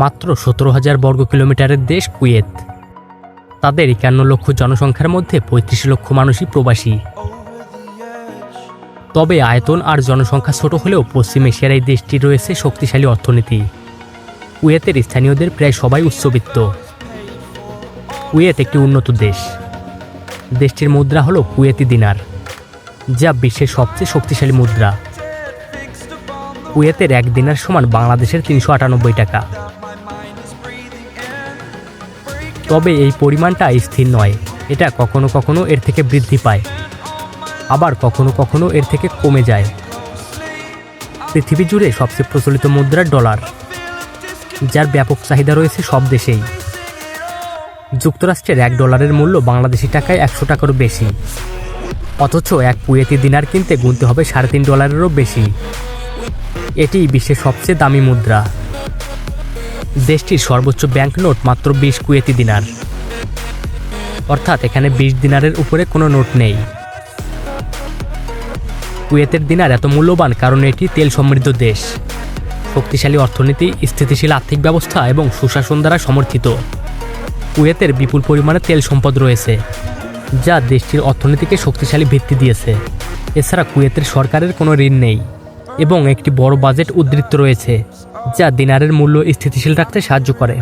মাত্র সতেরো হাজার বর্গ কিলোমিটারের দেশ কুয়েত। তাদের একান্ন লক্ষ জনসংখ্যার মধ্যে পঁয়ত্রিশ লক্ষ মানুষই প্রবাসী। তবে আয়তন আর জনসংখ্যা ছোট হলেও পশ্চিম এশিয়ার এই দেশটি রয়েছে শক্তিশালী অর্থনীতি। কুয়েতের স্থানীয়দের প্রায় সবাই উচ্চবিত্ত। কুয়েত একটি উন্নত দেশ। দেশটির মুদ্রা হলো কুয়েতি দিনার, যা বিশ্বের সবচেয়ে শক্তিশালী মুদ্রা। কুয়েতের এক দিনার সমান বাংলাদেশের তিনশো আটানব্বই টাকা। তবে এই পরিমাণটা স্থির নয়। এটা কখনো কখনো এর থেকে বৃদ্ধি পায়। আবার কখনো কখনো এর থেকে কমে যায়। পৃথিবী জুড়ে সবচেয়ে প্রচলিত মুদ্রা ডলার, যার ব্যাপক চাহিদা রয়েছে সব দেশেই। যুক্তরাষ্ট্রের এক ডলারের মূল্য বাংলাদেশি টাকায় একশো টাকারও বেশি। অথচ এক কুয়েতি দিনার কিনতে গুনতে হবে সাড়ে তিন ডলারেরও বেশি। এটি বিশ্বের সবচেয়ে দামি মুদ্রা। দেশটির সর্বোচ্চ ব্যাংক নোট মাত্র বিশ কুয়েতি দিনার। অর্থাৎ এখানে বিশ দিনারের উপরে কোনো নোট নেই। কুয়েতের দিনার এত মূল্যবান কারণ এটি তেল সমৃদ্ধ দেশ। শক্তিশালী অর্থনীতি, স্থিতিশীল আর্থিক ব্যবস্থা এবং সুশাসন দ্বারা সমর্থিত। কুয়েতের বিপুল পরিমাণে তেল সম্পদ রয়েছে, যা দেশটির অর্থনীতিকে শক্তিশালী ভিত্তি দিয়েছে। এছাড়া কুয়েতের সরকারের কোনো ঋণ নেই এবং একটি বড় বাজেট উদ্ধৃত রয়েছে। যা দিনারের মূল্য স্থিতিশীল রাখতে সাহায্য করে।